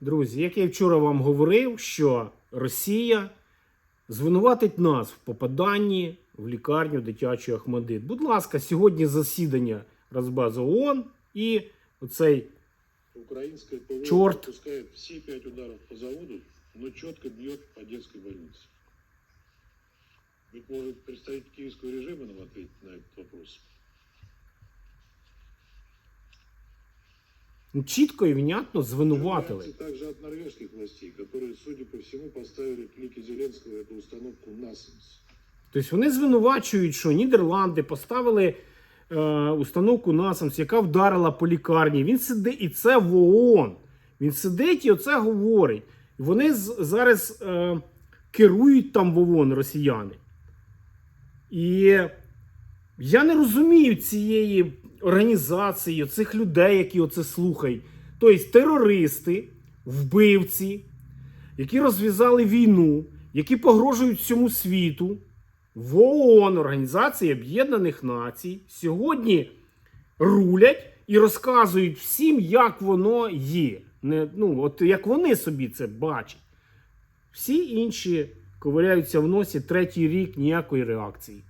Друзі, як я вчора вам говорив, що Росія звинуватить нас в попаданні в лікарню дитячої Ахмадит. Будь ласка, сьогодні засідання Розбазу ООН і оцей Украинская ПВО Чёрт. пропускает все пять ударов по заводу, но четко бьет по детской больнице. Быть может, представитель киевского режима нам ответить на этот вопрос? Чітко і внятно звинуватили. Реакция также от норвежских властей, которые, судя по всему, поставили к клике Зеленского эту установку НАСАМС. Тобто вони звинувачують, що Нідерланди поставили е, установку НАСАМС, яка вдарила по лікарні. Він сидить, і це в ООН. Він сидить і оце говорить. Вони зараз е, керують там в ООН росіяни. І я не розумію цієї організації, цих людей, які оце слухають. Тобто терористи, вбивці, які розв'язали війну, які погрожують всьому світу. В ООН, Організації Об'єднаних Націй, сьогодні рулять і розказують всім, як воно є. Не, ну, от як вони собі це бачать. Всі інші ковиряються в носі третій рік ніякої реакції.